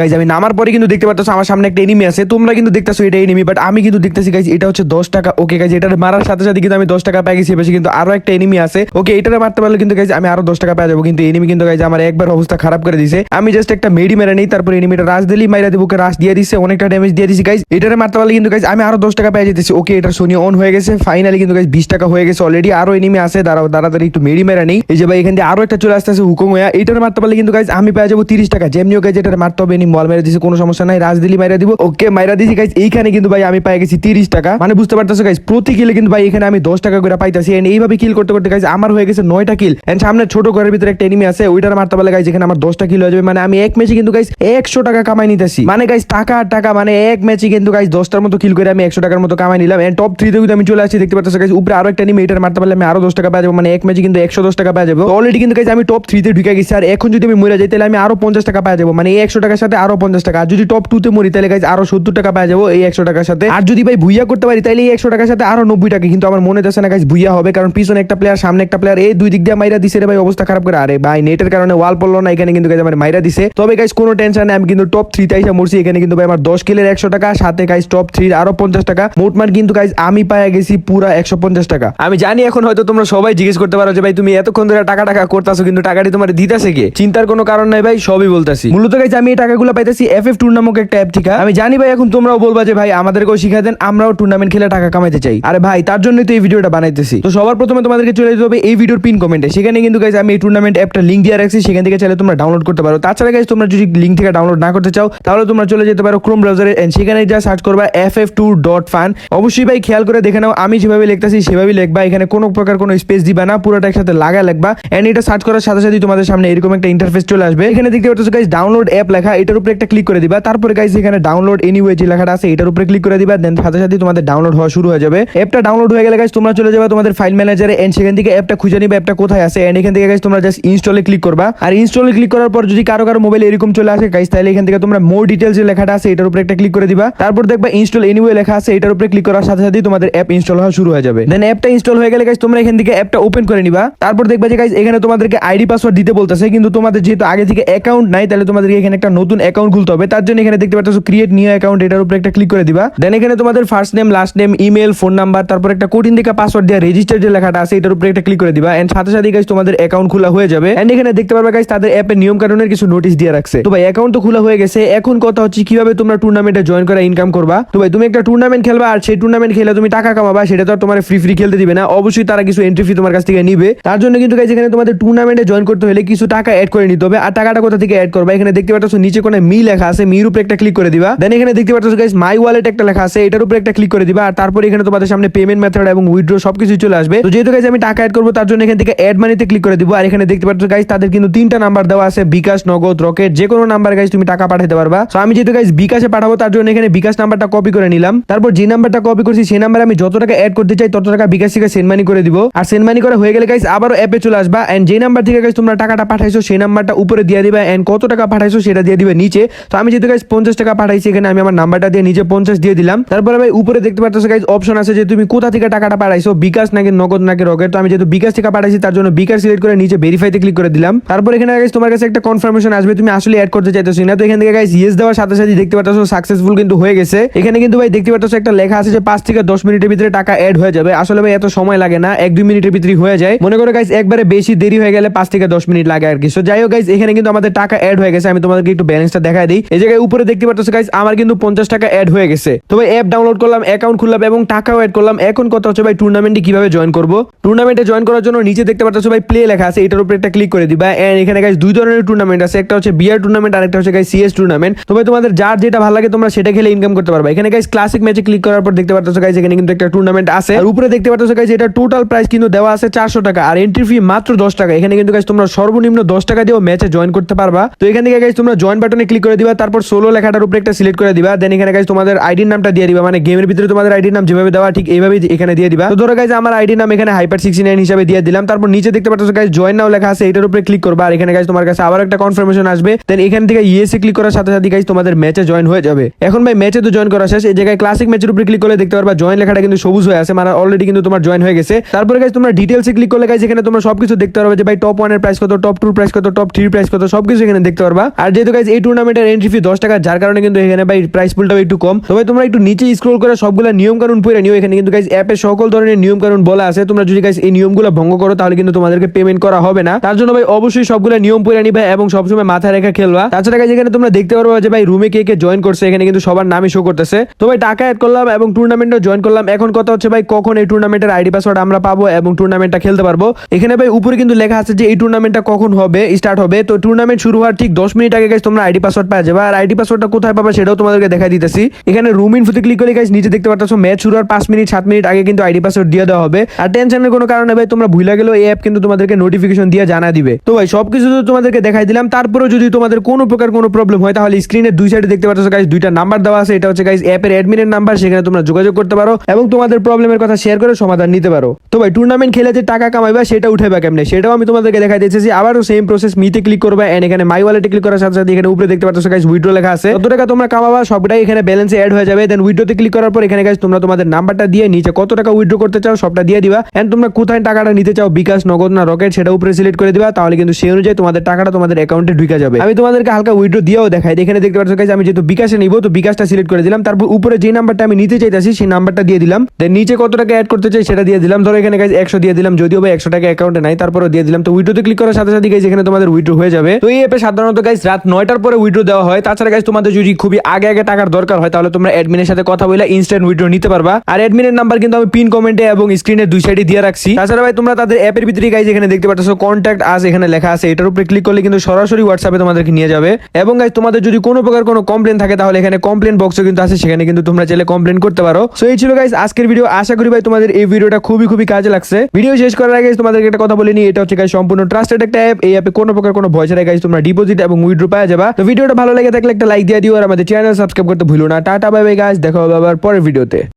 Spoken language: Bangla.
গাইজ আমি নামার পরে কিন্তু দেখতে পাচ্ছ আমার সামনে একটা এনিমি আছে। তোমরা কিন্তু দেখতেছো এটা এনিমি বাট আমি কিন্তু দেখতেছি গাইজ এটা হচ্ছে দশ টাকা। ওকে গাইজ এটা মারার সাথে সাথে কিন্তু আমি দশ টাকা পেয়ে গেছি এবার কিন্তু আরও একটা এনিমি আছে। ওকে এটা মারতে পারলে কিন্তু গাইজ আমি আরও দশ টাকা পেয়ে যাব, কিন্তু এনিমি কিন্তু গাইজ আমার একবার অবস্থা খারাপ করে দিছে। আমি জাস্ট একটা মেডি মেরে নেই, তারপর এনিমিটা রাশ দিলি, মাইরা দিব, ওকে রাশ দিয়ে দিছে, অনেকটা ড্যামেজ দিয়ে দিছি গাইজ এটারে মারতে পারলে কিন্তু গাইজ আমি আরও দশ টাকা পেয়ে যেতেছি। ওকে এটা সোনি অন হয়ে গেছে ফাইনালি কিন্তু গাইজ বিশ টাকা হয়ে গেছে অলরেডি আরও এনিমি আছে, দাঁড়াও, তাড়াতাড়ি একটু মেডি মেরা নেই। এই যে ভাই, এখান দিয়ে আরও একটা চলে আসতেছে, হুকুম হয়ে এটার মারতে পারলে কিন্তু গাইজ আমি পেয়ে যাব তিরিশ টাকা। যেমনিও গাইজ এটা মারতে হবে এনিমি বল মেরে দিছে, কোনো সমস্যা নাই, রাজদিলি মাইরা দিব। ওকে, মাইরা দিছি গাইজ এইখানে কিন্তু ভাই আমি পাই গেছি তিরিশ টাকা। মানে বুঝতে পারতেছো গাইজ প্রতি কিলে কিন্তু ভাই এখানে আমি দশ টাকা করে পাইতাছি। এন্ড এইভাবে কিল করতে করতে গাইজ আমার হয়ে গেছে নয়টা কিল এন্ড সামনে ছোট ঘরের ভিতরে একটা এনিমি আছে, ওইটার মারতে পারলে গাইজ এখানে আমার দশটা কিল হয়ে যাবে। মানে আমি এক ম্যাচে কিন্তু গাইজ একশো টাকা কামাই নিতেছি। মানে গাইজ টাকা আর টাকা মানে এক ম্যাচে কিন্তু গাইজ দশটার মতো কিল করে আমি একশো টাকার মতো কামাই নিলাম। এন্ড টপ থ্রিতে কিন্তু আমি চলে আসছি, দেখতে পাচ্ছ গাইজ উপরে আরও একটা এনিমি এটার মারতে পারলে আমি আরও দশ টাকা পেয়ে যাব। মানে এক ম্যাচে কিন্তু একশো দশ টাকা পেয়ে যাব। অলরেডি কিন্তু গাইজ আমি টপ থ্রিতে ঢুকে গেছি। আর এখন যদি আমি মরে যাই, তাহলে আমি আরও পঞ্চাশ টাকা পেয়ে যাব। মানে এই একশো টাকার সাথে আরও পঞ্চাশ টাকা। আর যদি টপ টুতে মরি, তাহলে গাইজ আরও সত্তর টাকা পেয়ে যাব এই একশো টাকার সাথে। আর যদি ভাই ভুইয়া করতে পারি, তাহলে এই একশো টাকার সাথে আরও নব্বই টাকা। কিন্তু আমার মনে যাচ্ছে না গাইজ ভুইয়া হবে, কারণ পিছনে একটা প্লেয়ার সামনে একটা প্লেয়ার এই দুই দিক দিয়ে মাইরা দিছে রে ভাই, অবস্থা খারাপ করে। আরে ভাই নেটের কারণে ওয়াল পড়ল না, এখানে কিন্তু গাইজ আমার মাইরা দিছে। তবে গাইজ কোনো টেনশন নেই, আমি কিন্তু টপ থ্রিতে আইসা মরছি, এখানে কিন্তু ভাই আমার দশ কিলের একশো টাকা, সাথে গাইজ টপ থ্রির আরও পঞ্চাশ টাকা। মোটমাট কিন্তু গাইজ আমি পাই গেছি পুরা একশো পঞ্চাশ টাকা। আমি জানি এখন হয়তো তোমরা সবাই জিজ্ঞেস করতে পারো যে ভাই, তুমি এতক্ষণ ধরে টাকা টাকা করতেছো, কিন্তু টাকাটি তোমার দিতেছে কে? চিন্তার কোনো কারণ নাই ভাই, সবই বলতাছি। মূলত গাইজ আমি এই টাকাগুলো পাইতেছি এফ এফ টুর নামক একটা অ্যাপ থেকে আমি জানি ভাই, এখন তোমরাও বলবা যে ভাই, আমাদেরকেও শিখা দেন, আমরাও টুর্নামেন্ট খেলে টাকা কামাইতে চাই। আরে ভাই, তার জন্যই তো এই ভিডিওটা বানাইতেছি। তো সবার প্রথমে তোমাদেরকে চলে যেতে হবে এই ভিডিওর পিন কমেন্টে সেখানে কিন্তু গাইজ আমি এই টুর্নামেন্ট অ্যাপটা লিঙ্ক দিয়ে রাখছি, সেখান থেকে চাইলে তোমরা ডাউনলোড করতে পারো। তাছাড়া গাইজ তোমরা যদি লিঙ্ক থেকে ডাউনলোড না করতে চাও, তাহলে তোমরা চলে যেতে পারো ক্রোম ব্রাউজারে and সেখানে যা সার্চ করবা F F two dot fun অবশ্যই ভাই, খেয়াল করে দেখে নাও, আমি যেভাবে লিখতেছি, সেভাবেই লিখবা। এখানে কোনো প্রকার কোনো স্পেস দিবা না, পুরোটা একসাথে লাগা লিখবা। এন্ড এটা সার্চ করার সাথে সাথে তোমাদের সামনে এরকম একটা ইন্টারফেস চলে আসবে। এখানে দেখতে পাচ্ছ গাইজ ডাউনলোড অ্যাপ লেখা এটার উপরে একটা ক্লিক করে দিবা। তারপরে গাইজ এখানে ডাউনলোড এনিওয়ে যে লেখাটা আছে, এটার উপরে ক্লিক করে দিবা। দেন সাথে সাথে তোমাদের ডাউনলোড হওয়া শুরু হয়ে যাবে। অ্যাপটা ডাউনলোড হয়ে গেলে গাইজ তোমরা চলে যাবে তোমাদের ফাইল ম্যানেজারে এন্ড সেখান থেকে অ্যাপটা খুঁজে নিবে অ্যাপটা কোথায় আছে। এন্ড এখান থেকে গাইজ তোমরা জাস্ট ইনস্টলে ক্লিক করবা। আর ইনস্টলে ক্লিক করার পর যদি কারও কারও মোবাইলে এরকম চলে আসে গাইজ তাহলে এখান থেকে তোমরা মোর ডিটেলস যে লেখাটা আছে, এটার উপরে একটা ক্লিক করে দিবা। তারপর দেখবা ইনস্টল এনিওয়ে লেখা আছে, এটার উপরে ক্লিক করার সাথে সাথে তোমাদের অ্যাপ ইনস্টল হওয়া শুরু হয়ে যাবে। দেন অ্যাপটা ইনস্টল হয়ে গেলে গাইজ তোমরা এখান থেকে অ্যাপটা ওপেন করে নিবা। তারপর দেখবা যে গাইজ এখানে তোমাদেরকে আইডি পাসওয়ার্ড দিতে বলতেছে। কিন্তু তোমাদের যেহেতু আগে থেকে অ্যাকাউন্ট নাই, তাহলে তোমাদেরকে এখানে একটা নতুন অ্যাকাউন্ট খুলতে হবে। তার জন্য এখানে দেখতে পাচ্ছ ক্রিয়েট নিউ অ্যাকাউন্ট এটার উপরে একটা ক্লিক করে দিবা। দেন এখানে তোমাদের first name last name email phone number তারপর একটা কোটিন দিকা পাসওয়ার্ড দিয়ে রেজিস্টার যে লেখাটা আছে, এটার উপরে একটা ক্লিক করে দিবা। এন্ড সাথে সাথে গাইজ তোমাদের অ্যাকাউন্ট খোলা হয়ে যাবে। এন্ড এখানে দেখতে পারবে গাইজ তাদের অ্যাপের নিয়ম কানুনের কিছু নোটিশ দিয়ে রাখছে। তো ভাই অ্যাকাউন্ট তো খোলা হয়ে গেছে। এখন কথা হচ্ছে কীভাবে তোমরা টুর্নামেন্টে জয়েন করে ইনকাম করবা। তো ভাই, তুমি একটা টুর্নামেন্ট খেলবা, আর সেই টুর্নামেন্ট খেলে তুমি টাকা কামাবা, সেটা তো তোমার ফ্রি ফ্রি খেলতে দিবে না। অবশ্যই তারা কিছু এন্ট্রি ফি তোমার কাছ থেকে নিবে। তার জন্য কিন্তু গাইজ এখানে তোমাদের টুর্নামেন্টে জয়েন করতে হলে কিছু টাকা অ্যাড করে নিতে হবে। আর টাকাটা কোথা থেকে অ্যাড করবা? এখানে দেখতে পাচ্ছ, নিচে কোনো মি লেখা আছে, মির উপরে একটা ক্লিক করে দিবা। দেন এখানে দেখতে পাচ্ছ গাইজ মাই ওয়ালেট একটা লেখা আছে, এটার উপরে একটা ক্লিক করে দিবা, আর তারপরে এখানে তোমাদের সামনে পেমেন্ট মেথড এবং উইথড্র সবকিছু চলে আসবে। তো যেহেতু গাইজ আমি টাকা অ্যাড করব, তার জন্য এখান থেকে অ্যাড মানিতে ক্লিক করে দিব, আর এখানে দেখতে পাচ্ছ গাইজ তাদের কিন্তু তিনটা নাম্বার দেওয়া আছে, বিকাশ, নগদ, রকেট যে কোনো নাম্বার গাইজ তুমি টাকা পাঠাতে পারবা। তো আমি যেহেতু গাইজ বিকাশে পাঠাবো, তার জন্য এখানে বিকাশ নাম্বারটা কপি করে নিলাম। তারপর যে নাম্বারটা কপি করছি সেই নাম্বারে আমি যত টাকা অ্যাড করতে চাই, তত টাকা বিকাশ থেকে সেন্ড মানি করে দিব। আর সেন্ড মানি করা হয়ে গেলে গাইজ আবারও অ্যাপে চলে আসবা এন্ড যে নাম্বার থেকে গাইজ তোমরা টাকাটা পাঠাইছো সেই নাম্বারটা উপরে দিয়ে দিবা এন্ড কত টাকা পাঠাইছো, সেটা দিয়ে দিবে নিচে। তো আমি যেহেতু গাইজ পঞ্চাশ টাকা পাঠাইছি এখানে, আমি আমার নাম্বারটা দিয়ে নিচে পঞ্চাশ দিয়ে দিলাম। তারপরে ভাই উপরে দেখতে পাচ্ছ গাইজ অপশন আছে যে তুমি কোথা থেকে টাকাটা পাঠাইছো, বিকাশ নাকি নগদ নাকি রকেট। তো আমি যেহেতু বিকাশ থেকে পাঠাইছি, তার জন্য বিকাশ সিলেক্ট করে নিচে ভেরিফাইতে ক্লিক করে দিলাম। তারপর এখানে গাইজ তোমার কাছে একটা কনফার্মেশন আসবে, তুমি আসলে অ্যাড করতে চাইতেছো না তো এখান থেকে গাইজ ইয়েস দেওয়ার সাথে সাথে দেখতে পাচ্ছ সাকসেসফুল কিন্তু হয়ে গেছে। এখানে কিন্তু ভাই দেখতে পাচ্ছ একটা লেখা আছে যে পাঁচ থেকে দশ মিনিটের ভিতরে টাকা অ্যাড হয়ে যাবে। আসলে ভাই এত সময় লাগে না, এক দুই মিনিটের ভিতরে হয়ে যায়। মনে করো গাইজ একবারে বেশি দেরি হয়ে গেলে পাঁচ থেকে দশ মিনিট লাগে আর কি। সো যাই হোক গাইজ এখানে কিন্তু আমাদের টাকা অ্যাড হয়ে গেছে, আমি তোমাদেরকে একটু ব্যালেন্সটা দেখাই দিই। এই জায়গায় উপরে দেখতে পাচ্ছ গাইজ আমার কিন্তু পঞ্চাশ টাকা অ্যাড হয়ে গেছে। তো ভাই অ্যাপ ডাউনলোড করলাম অ্যাকাউন্ট খুললাম এবং টাকাও অ্যাড করলাম। এখন কথা হচ্ছে ভাই টুর্নামেন্টে কীভাবে জয়েন করব? টুর্নামেন্টে জয়েন করার জন্য নিচে দেখতে পাচ্ছ ভাই প্লে লেখা আছে, এটার উপরে একটা ক্লিক করে দিবা। এন্ড এখানে গাইজ দুই ধরনের টুর্নামেন্ট আছে। একটা হচ্ছে বিয়ার টুর্নামেন্ট আর একটা হচ্ছে গাইজ সিএস টুর্নামেন্ট তো ভাই, তোমাদের যার যেটা ভালো লাগে, তোমরা সেটা খেলে ইনকাম করতে পারবে। এখানে গাইজ ক্লাসিক ম্যাচে ক্লিক করার পর দেখতে পাচ্ছ গাইজ এখানে কিন্তু একটা টুর্নামেন্ট আছে। আর উপরে দেখতে পাচ্ছ গাইজ এটা টোটাল প্রাইস কিন্তু দেওয়া আছে চারশো টাকা। আর এন্ট্রি ফি মাত্র দশ টাকা। এখানে কিন্তু গাইজ তোমরা সর্বনিম্ন দশ টাকা দিয়েও ম্যাচে জয়েন করতে পারবা। তো এখান থেকে গাইজ তোমরা জয়েন বাটনে ক্লিক করে দিবা, তারপর সোলো লেখাটার উপরে একটা সিলেক্ট করে দিবা দেন এখানে গাইজ তোমাদের আইডির নামটা দিয়ে দিবা মানে গেমের ভিতরে তোমাদের আইডির নাম যেভাবে দেওয়া ঠিক এইভাবে এখানে দিয়ে দিবা। তো ধরো গাইজ আমার আইডির নাম এখানে হাইপার সিক্সটি নাইন হিসাবে দিয়ে দিলাম, তারপর নিচে দেখতে পাচ্ছ গাইজ জয়েন নাও লেখা আছে, এটার উপরে ক্লিক করবা, আর এখানে গাইজ তোমার কাছে আবার একটা কনফার্মেশন আসবে দেন এখান থেকে ইএসএ ক্লিক করার সাথে সাথে গাইজ তোমাদের ম্যাচে জয়েন হয়ে যাবে। এখন ভাই ম্যাচে তো জয়েন করা শেষ, এই জায়গায় ক্লাসিক ম্যাচের উপরে ক্লিক করলে দেখতে পারবা জয়েন লেখাটা কিন্তু সবুজ হয়ে আছে মানে অলরেডি কিন্তু তোমার জয়েন হয়ে গেছে। তারপরে গাইজ তোমরা ডিটেলসে ক্লিক করলে গাইজ এখানে তোমরা সবকিছু দেখতে পারবে যে ভাই টপ ওয়ানের প্রাইস কত টপ টু প্রাইস কত টপ থ্রি প্রাইস কত, সবকিছু এখানে দেখতে পারবা। আর যেহেতু গাইজ এই টুর্নামেন্টের এন্ট্রি ফি দশ টাকা, যার কারণে কিন্তু এখানে ভাই প্রাইস পুলটাও একটু কম। তবে তোমরা একটু নিচে স্ক্রোল করে সবগুলো নিয়ম কানুন পড়ে নিও। এখানে কিন্তু গাইজ অ্যাপে সকল ধরনের নিয়ম কানুন বলা আছে। তোমরা যদি গাইজ এই নিয়মগুলো ভঙ্গ করো, তাহলে কিন্তু তোমাদেরকে পেমেন্ট করা হবে না। তার জন্য ভাই, অবশ্যই সবগুলো নিয়ম পড়ে নিবে এবং সবসময় মাথায় রেখে খেলবা। তাছাড়া গাইজ এখানে তোমরা দেখতে পারব যে ভাই রুমে কে কে জয়েন করছে, এখানে কিন্তু সবার নামে শো করতেছে। তো ভাই, টাকা অ্যাড করলাম এবং টুর্নামেন্টও জয়েন করলাম। এখন কথা হচ্ছে ভাই, কখন এই টুর্নামেন্টের আইডি পাসওয়ার্ড আমরা পাবো এবং টুর্নামেন্টটা খেলতে পারব। এখানে ভাই, উপরে কিন্তু লেখা আছে যে এই টুর্নামেন্টটা কখন হবে স্টার্ট হবে। তো টুর্নামেন্ট শুরু হওয়ার ঠিক দশ মিনিট আগে গাইজ তোমরা আইডি পাসওয়ার্ড পাওয়া যাবে। আর আইডি পাসওয়ার্ডটা কোথায় পাবে সেটাও তোমাদেরকে দেখাই দিতেছি। এখানে রুম ইনফোতে ক্লিক করে গাইজ নিচে দেখতে পাচ্ছ ম্যাচ শুরু হওয়ার পাঁচ মিনিট, সাত মিনিট আগে কিন্তু আইডি পাসওয়ার্ড দিয়ে দেওয়া হবে। আর টেনশনের কোনো কারণে ভাই, তোমরা ভুলে গেলেও এই অ্যাপ কিন্তু তোমাদেরকে নোটিফিকেশন দিয়ে জানা দিবে। তো ভাই, সবকিছু তো তোমাদেরকে দেখাই দিলাম। তারপরেও যদি তোমাদের কোনো প্রকার কোনো প্রবলেম হয়, তাহলে স্ক্রিনের দুই সাইডে দেখতে পাচ্ছ গাইজ দুইটা নাম্বার দেওয়া আছে। এটা হচ্ছে গাইজ অ্যাপের অ্যাডমিনের নাম্বার সেখানে তোমরা যোগাযোগ করতে পারো এবং তোমাদের প্রবলেমের কথা শেয়ার করে সমাধান নিতে পারো। তো ভাই টুর্নামেন্ট খেলে যে টাকা কামাইবা, সেটা উঠাইবা কেমনে? সেটাও আমি তোমাদেরকে দেখাই দিয়েছি আবারও সেম প্রসেস মিতে ক্লিক করবে এন্ড এখানে মাই ওয়ালেটে ক্লিক করার সাথে সাথে এখানে উপরে দেখতে পাচ্ছ গাইজ উইড্রো লেখা আছে। কত টাকা তোমরা কামাবা, সবটাই এখানে ব্যালেন্সে অ্যাড হয়ে যাবে। দেন উইড্রোতে ক্লিক করার পর এখানে গাইজ তোমরা তোমাদের নাম্বারটা দিয়ে নিচে কত টাকা উইড্রো করতে চাও, সবটা দিয়ে দিবা। এন্ড তোমরা কোথায় টাকাটা নিতে চাও, বিকাশ, নগদ না রকেট সেটা উপরে সিলেক্ট করে দিবা। তাহলে কিন্তু সেই অনুযায়ী তোমাদের টাকাটা তোমাদের অ্যাকাউন্টে ঢুকে যাবে। আমি তোমাদেরকে হালকা উইড্রো দিয়েও দেখাই। এখানে দেখতে পাচ্ছ গাইজ আমি যেহেতু বিকাশে নিব, তো বিকাশটা সিলেক্ট করে দিলাম। তারপর উপরে যে নাম্বারটা আমি নিতে চাইতেছি, সেই নাম্বারটা দিয়ে দিলাম। দেন নিচে কত টাকা অ্যাড করতে চাই, সেটা দিয়ে দিলাম। ধরো এখানে গাইজ একশো দিয়ে দিলাম, যদিও বা একশো টাকা অ্যাকাউন্টে নাই তারপরে দিয়ে দিলাম। তো উইড্রোতে ক্লিক করার সাথে সাথে গাইজ এখানে তোমাদের উইড্রো হয়ে যাবে। তো এই অ্যাপে সাধারণত গাইজ রাত নয়টার পরে উইড্রো দেওয়া হয়। তাছাড়া গাইজ তোমাদের যদি খুবই আগে আগে টাকার দরকার হয়, তাহলে তোমরা অ্যাডমিনের সাথে কথা বলে ইনস্ট্যান্ট উইড্রো নিতে পারবা। আর অ্যাডমিনের নাম্বার কিন্তু আমি পিন কমেন্টে এবং স্ক্রিনের দুই সাইডে দিয়ে রাখছি। তাছাড়া ভাই, তোমরা তাদের অ্যাপের ভিতরে গাইজ এখানে দেখতে পাচ্ছ কন্ট্যাক্ট আস এখানে লেখা আছে। এটার উপরে ক্লিক করলে কিন্তু সরাসরি হোয়াটসঅ্যাপে তোমাদেরকে নিয়ে যাবে। এবং গাইজ তোমাদের যদি কোনো প্রকার কোনো কমপ্লেন থাকে, তাহলে এখানে কমপ্লেন বক্সও কিন্তু আছে, সেখানে কিন্তু তোমরা চাইলে কমপ্লেন করতে পারো। সো এই ছিল গাইজ আজকের ভিডিও আশা করি ভাই, তোমাদের এই ভিডিওটা খুবই খুবই কাজে লাগছে। ভিডিও শেষ করার আগে তোমাদেরকে একটা কথা বলে নি এটা হচ্ছে গাইজ সম্পূর্ণ ট্রাস্টেড একটা অ্যাপ এই অ্যাপে কোনো প্রকার কোনো ভয় ছাড়াই গাইজ তোমরা ডিপোজিট এবং উইড্রো পাওয়া যাবে। তো ভিডিওটা ভালো লেগে থাকলে একটা লাইক দিয়ে দিও আর আমাদের চ্যানেল সাবস্ক্রাইব করতে ভুলো না। টাটা বাই বাই গাইজ দেখা আবার পরের ভিডিওতে